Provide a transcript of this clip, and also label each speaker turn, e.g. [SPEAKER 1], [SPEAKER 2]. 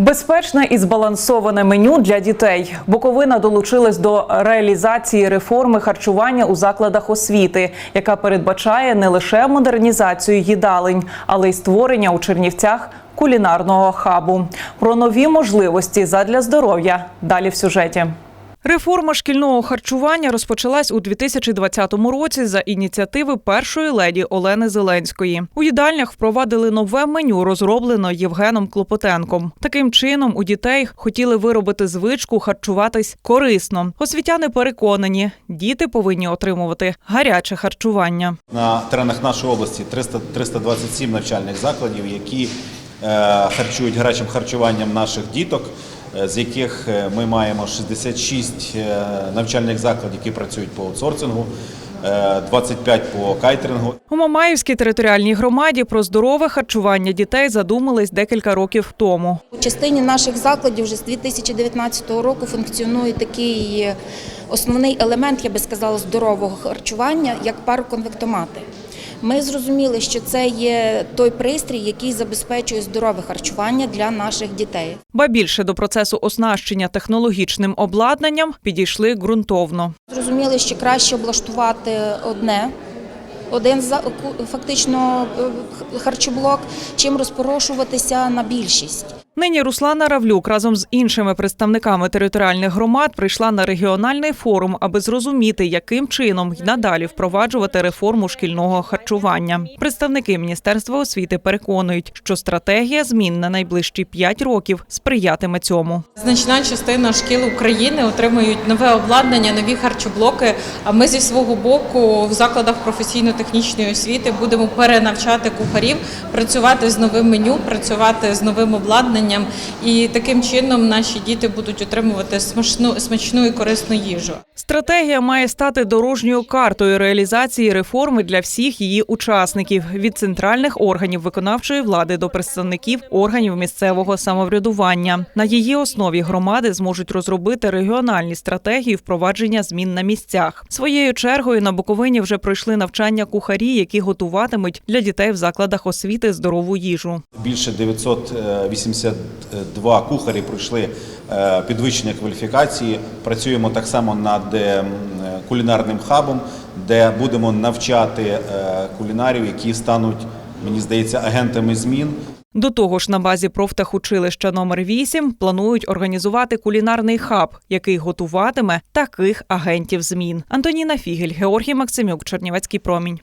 [SPEAKER 1] Безпечне і збалансоване меню для дітей. Буковина долучилась до реалізації реформи харчування у закладах освіти, яка передбачає не лише модернізацію їдалень, але й створення у Чернівцях кулінарного хабу. Про нові можливості задля здоров'я далі в сюжеті. Реформа шкільного харчування розпочалась у 2020 році за ініціативи першої леді Олени Зеленської. У їдальнях впровадили нове меню, розроблено Євгеном Клопотенком. Таким чином у дітей хотіли виробити звичку харчуватись корисно. Освітяни переконані, діти повинні отримувати гаряче харчування.
[SPEAKER 2] На теренах нашої області 300, 327 навчальних закладів, які е, харчують гарячим харчуванням наших діток, з яких е, ми маємо 66 е, навчальних закладів, які працюють по аутсорсингу, е, 25 по кайтерингу.
[SPEAKER 1] У Мамаївській територіальній громаді про здорове харчування дітей задумались декілька років тому.
[SPEAKER 3] У частині наших закладів вже з 2019 року функціонує такий основний елемент, я би сказала, здорового харчування, як пароконвектомати. Ми зрозуміли, що це є той пристрій, який забезпечує здорове харчування для наших дітей.
[SPEAKER 1] Ба більше до процесу оснащення технологічним обладнанням підійшли ґрунтовно.
[SPEAKER 3] Зрозуміли, що краще облаштувати одне. Один фактично е, харчоблок, чим розпорошуватися на більшість.
[SPEAKER 1] Нині Руслана Равлюк разом з іншими представниками територіальних громад прийшла на регіональний форум, аби зрозуміти, яким чином й надалі впроваджувати реформу шкільного харчування. Представники міністерства освіти переконують, що стратегія змін на найближчі 5 років сприятиме цьому.
[SPEAKER 4] Значна частина шкіл України отримують нове обладнання, нові харчоблоки. А ми зі свого боку в закладах професійно-технічної освіти будемо перенавчати кухарів, працювати з новим меню, працювати з новим обладнанням. І таким чином наші діти будуть отримувати смачну, смачну і корисну їжу.
[SPEAKER 1] Стратегія має стати дорожньою картою реалізації реформи для всіх її учасників від центральних органів виконавчої влади до представників органів місцевого самоврядування. На її основі громади зможуть розробити регіональні стратегії впровадження змін на місцях. Своєю чергою на Буковині вже пройшли навчання кухарі, які готуватимуть для дітей в закладах освіти здорову їжу.
[SPEAKER 2] Більше 982 кухарі пройшли е, підвищення кваліфікації. Працюємо так само над е, кулінарним хабом, де будемо навчати е, кулінарів, які стануть, мені здається, агентами змін.
[SPEAKER 1] До того ж, на базі профтехучилища номер 8 планують організувати кулінарний хаб, який готуватиме таких агентів змін. Антоніна Фігель, Георгій Максимюк, Чернівецький промінь.